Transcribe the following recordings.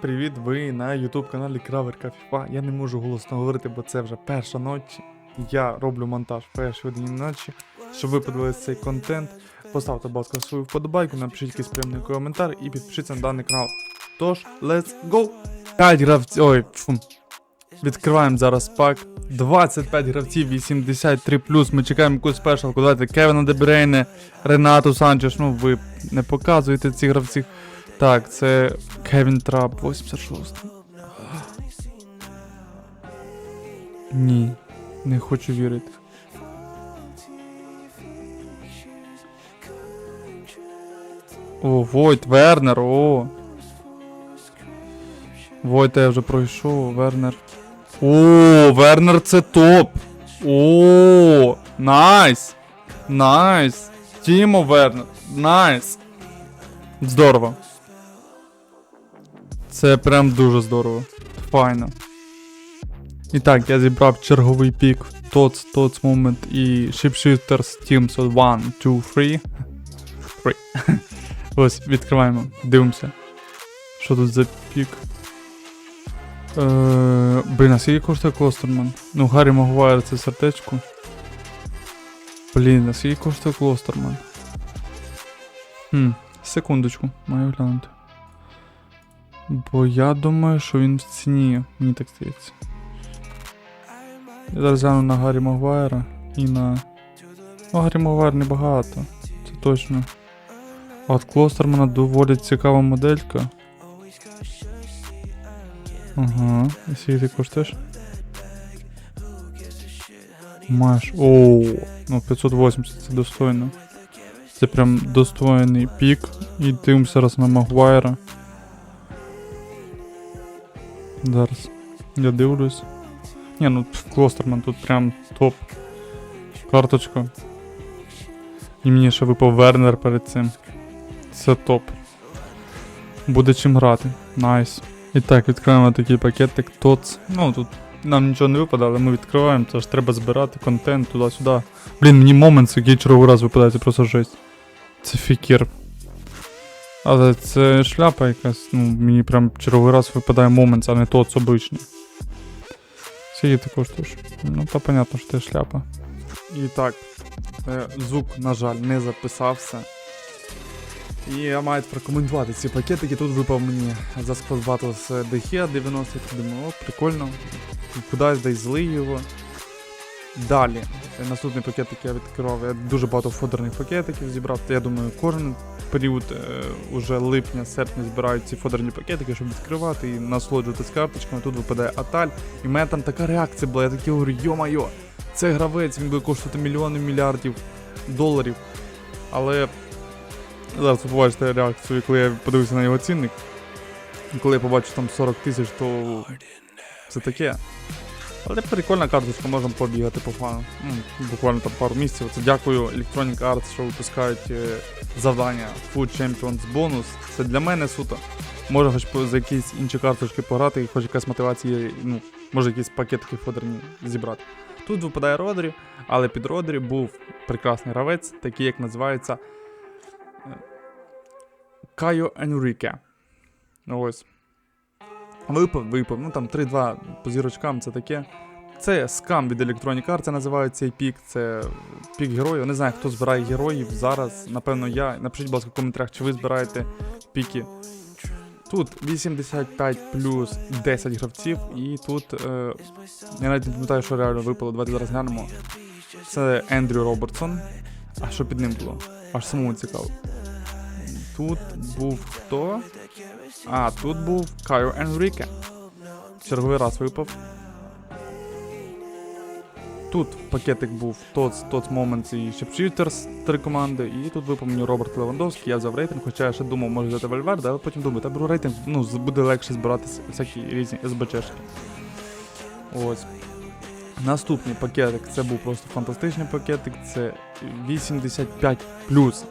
привіт! Ви на YouTube каналі Краверка FIFA. Я не можу голосно говорити, бо це вже перша ночі. Я роблю монтаж в першій годині ночі. Щоб ви подивилися цей контент, поставте, будь ласка, свою вподобайку, напишіть якийсь приємний коментар і підпишіться на даний канал. Тож, let's go! 5 гравців. Ой, фу. Відкриваємо зараз пак. 25 гравців, 83 Ми чекаємо якусь спешалку. Давайте Кевіна Дебрейне, Ренату Санчеш. Ну, ви не показуєте цих гравців. Так, це Кевін Трап, 86. Ні, не хочу вірити. О, Войт, Вернер, о. Войта я вже пройшов, Вернер. О, Вернер це топ. О, найс. Найс. Тімо Вернер. Найс. Здорово. Це прям дуже здорово. Файно. І так, я зібрав черговий пік Tots, Tots Moment і Shipshifters Teams 1, 2, 3. 3. Ось, відкриваємо, дивимося. Що тут за пік? Е, блін, а скільки коштує Клостерман? Ну, Гаррі Магуайр це сердечко. Блін, а скільки коштує Клостерман? Хм, секундочку, маю глянути. Бо я думаю, що він в ціні, мені так здається. Я зараз гляну на Гаррі Магуайра і на. Ну, Гаррі Магуайр небагато, це точно. А от Клостермана доволі цікава моделька. Ага, і скільки ти коштуєш? Маєш. Оу, ну 580 це достойно. Це прям достойний пік. І дивимося зараз на Магуайра. Зараз. Я дивлюсь. Ні, ну Клостерман тут прям топ. Карточка. І мені ще випав Вернер перед цим. Це топ. Буде чим грати. Найс. І так, відкриваємо такий пакетик TOTS. Ну тут нам нічого не випадає, але ми відкриваємо, тож треба збирати контент туди-сюди. Блін, мені момент, який черговий раз випадає, це просто жесть. Це фікір. Але це шляпа якась, ну, мені прям черговий раз випадає момент, а не тот обичний. Скільки ти коштуєш? Ну, та понятно, що це шляпа. І так, е, звук, на жаль, не записався. І я маю прокоментувати ці пакетики. Тут випав мені за Squad Battles DH 90. Думаю, о, прикольно. Кудись десь злий його. Далі, наступний пакетик я відкривав. Я дуже багато фодерних пакетиків зібрав. Я думаю, кожен період е, уже липня, серпня збирають ці фодерні пакетики, щоб відкривати і насолоджуватись карточками. Тут випадає Аталь. І в мене там така реакція була. Я такий говорю, йо-майо, це гравець, він буде коштувати мільйони мільярдів доларів. Але зараз ви побачите реакцію, коли я подивився на його цінник. І коли я побачу там 40 тисяч, то це таке. Але прикольна карточка, можемо побігати по фану. Ну, буквально там пару місяців. Це дякую Electronic Arts, що випускають е, завдання Food Champions Bonus. Це для мене суто. Може хоч за якісь інші карточки пограти, і хоч якась мотивація, ну, може якісь пакетики фодерні зібрати. Тут випадає Родрі, але під Родрі був прекрасний гравець, такий як називається е, Кайо Енріке. Ось. Випав, випав. Ну там 3-2 по зірочкам це таке. Це скам від Electronic Arts, це називають цей пік. Це пік героїв. Не знаю, хто збирає героїв зараз. Напевно, я. Напишіть, будь ласка, в коментарях, чи ви збираєте піки. Тут 85 плюс 10 гравців, і тут. Е, я навіть не пам'ятаю, що реально випало. Давайте зараз глянемо. Це Ендрю Робертсон. А що під ним було? Аж самому цікаво. Тут був хто? А, тут був Кайо Енріке. Черговий раз випав. Тут пакетик був Tots, Tots Moments і Shipshifters, три команди, і тут випав мені Роберт Левандовський, я взяв рейтинг, хоча я ще думав, може взяти Вальверде, але потім думаю, та беру рейтинг, ну, буде легше збирати всякі різні СБЧшки. Ось. Наступний пакетик це був просто фантастичний пакетик. Це 85 плюс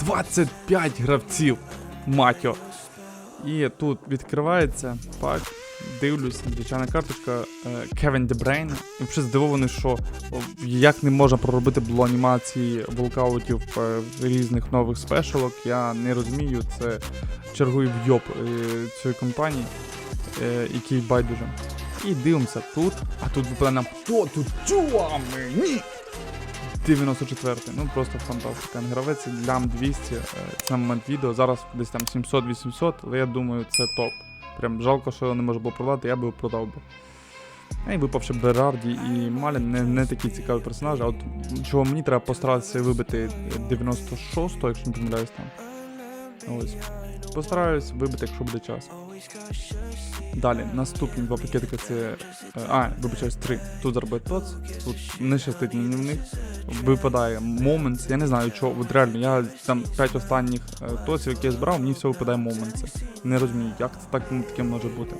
25 гравців. Матьо. І тут відкривається пак. дивлюсь, звичайна карточка е, Кевін Дебрейн. І вже здивований, що як не можна проробити було анімації волкаутів е, різних нових спешалок. Я не розумію, це черговий вйоб е, цієї компанії, який байдуже. І дивимося тут, а тут випадає нам хто тут? Ні! 94 ну просто фантастика. Гравець лям 200, е, це момент відео. Зараз десь там 700-800, але я думаю, це топ. Прям жалко, що його не можу продати, я би його продав би. Й випавши Берарді і Малін не, не такі цікаві персонажі. А от чого мені треба постаратися вибити 96-го, якщо не помиляюсь там. Ось. Постараюсь вибити, якщо буде час. Далі, наступні два пакетики це. е, А, вибачаюсь, три. Тут заробить тоц, тут не щастить мені в них. Випадає Moments, я не знаю чого, от реально, я там 5 останніх е, тоців, які я збирав, мені все випадає Moments. Не розумію, як це так ну, таке може бути.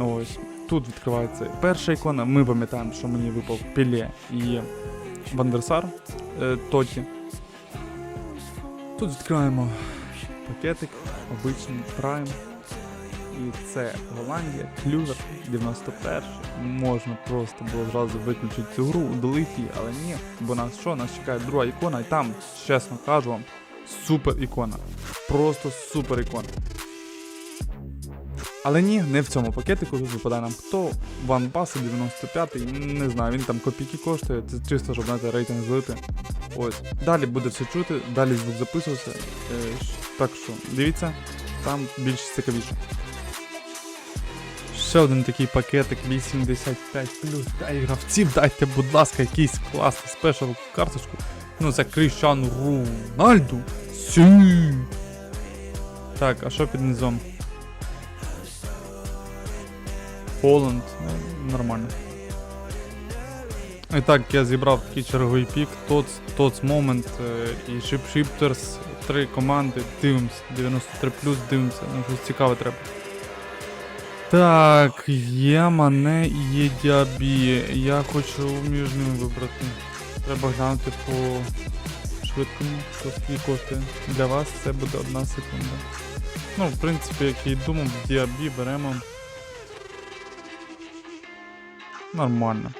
Ось. Тут відкривається перша ікона. Ми пам'ятаємо, що мені випав Пеле і Вандерсар е, Тоті. Тут відкриваємо пакетик, обичний прайм. І це Голландія, Клюзер 91. Можна просто було зразу виключити цю гру, удалити її, але ні. Бо нас що? Нас чекає друга ікона, і там, чесно кажу вам, супер ікона. Просто супер ікона. Але ні, не в цьому пакетику тут випадає нам хто. Ван Баси 95 не знаю, він там копійки коштує, це чисто, щоб знаєте, рейтинг злити. Ось. Далі буде все чути, далі звук записувався. Так що, дивіться, там більш цікавіше. Ще один такий пакетик 85 плюс. Гравців, дайте, будь ласка, якийсь класний спешл карточку. Ну, це Кріщану Рональду. Сі. Так, а що під низом? Холланд. Ну, нормально. І так, я зібрав такий черговий пік. Тоц, Тоц Момент і Шипшиптерс. Три команди. Дивимось. 93 плюс, дивимося. Ну, щось цікаве треба. Так, є мене і є діабі. Я хочу між ними вибрати. Треба глянути по швидкому, скільки коштує. Для вас це буде одна секунда. Ну, в принципі, як я й думав, діабі беремо. Нормально.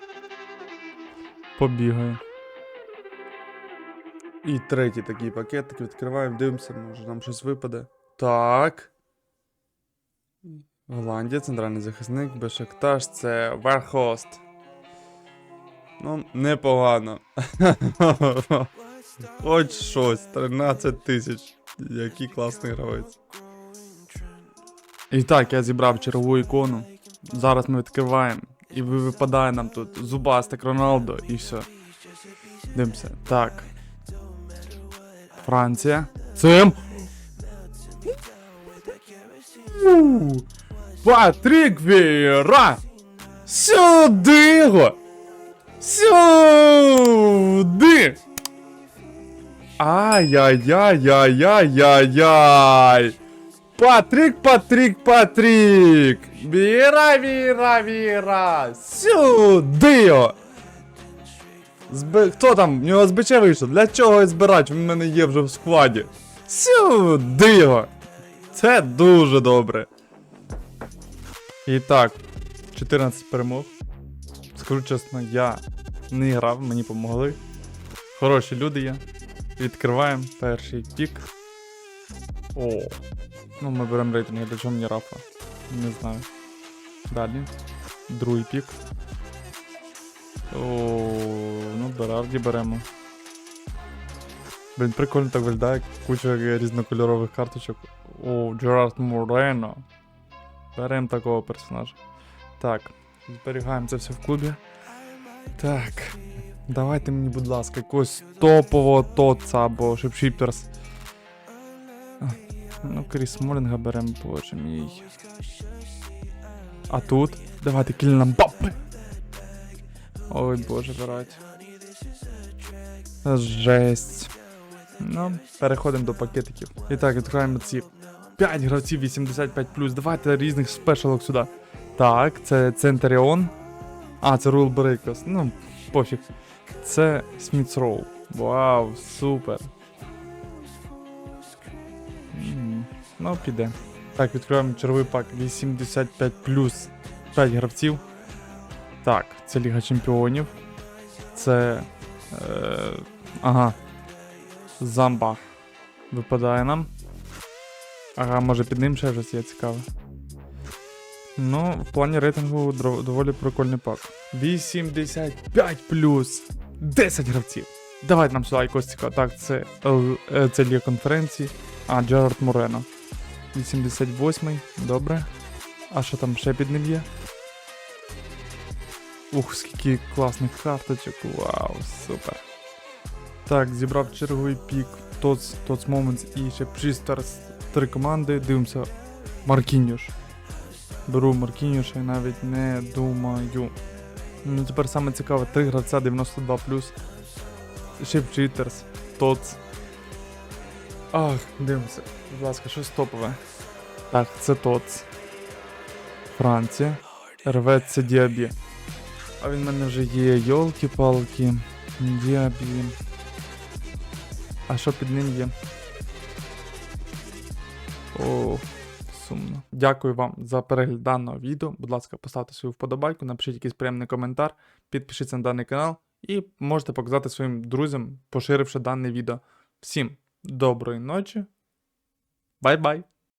Побігаю. І третій такий пакетик відкриваємо, дивимося, може нам щось випаде. Так. Голландія, центральний захисник, Бешектаж, це Верхост. Ну, непогано. Хоч щось, 13 тисяч. Який класний гравець. І так, я зібрав чергову ікону. Зараз ми відкриваємо. І ви- випадає нам тут зубастик Роналдо і все. Дивимося. Так. Франція. Цим. Патрік Віра! Сюди його! Сюди! Ай-яй-яй-яй-яй-яй! Патрік, Патрік, Патрік! Віра, Віра, Віра! Сюди! Зби... Хто там? В нього з вийшов? Для чого збирати? Він в мене є вже в складі. Сюди! Це дуже добре. І так, 14 перемог. Скажу чесно, я не грав, мені помогли. Хороші люди є. Відкриваємо перший пік. О. Ну, ми беремо рейтинг, для чого мені рафа? Не знаю. Далі. Другий пік. О, ну Берарді беремо. Блін, прикольно так виглядає, куча різнокольорових карточок. О, Джерард Морено. Беремо такого персонажа. Так, зберігаємо це все в клубі. Так. Давайте мені, будь ласка, якогось топового тоца або шипшіптерс. Ну, Кріс Молінга беремо, боже мій. А тут? Давайте Кіліна Мбаппе. Ой, боже, брать. Жесть. Ну, переходимо до пакетиків. І так, відкриваємо ці 5 гравців 85 Давайте різних спешалок сюди. Так, це Центаріон. А, це Rule Breakers. Ну, пофіг. Це Смітс Роу. Вау, супер. Ну, піде. Так, відкриваємо черговий пак 85 плюс 5 гравців. Так, це Ліга Чемпіонів. Це. Е, ага. Замба. Випадає нам. Ага, може під ним ще щось є цікаве. Ну, в плані рейтингу доволі прикольний пак. 85 плюс 10 гравців. Давайте нам сюди якось цікаво. Так, це, е, це Ліга конференції. А, Джерард Морено. 88-й, добре. А що там ще під ним є? Ух, скільки класних карточок. Вау, супер. Так, зібрав черговий пік. Тоц, Тоц Moments і ще Прістарс. Три команди. Дивимося. Маркіньош. Беру Маркіньоша і навіть не думаю. Ну тепер саме цікаве, три гравця 92 Шипчитерс, Тоц. Ах, дивимося. Будь ласка, щось топове. Так, це Тоц. Франція. Рветься Діабі. А він в мене вже є йолки-палки. Діабі. А що під ним є? О, сумно. Дякую вам за перегляд даного відео. Будь ласка, поставте свою вподобайку, напишіть якийсь приємний коментар, підпишіться на даний канал і можете показати своїм друзям, поширивши дане відео. Всім доброї ночі. Бай-бай!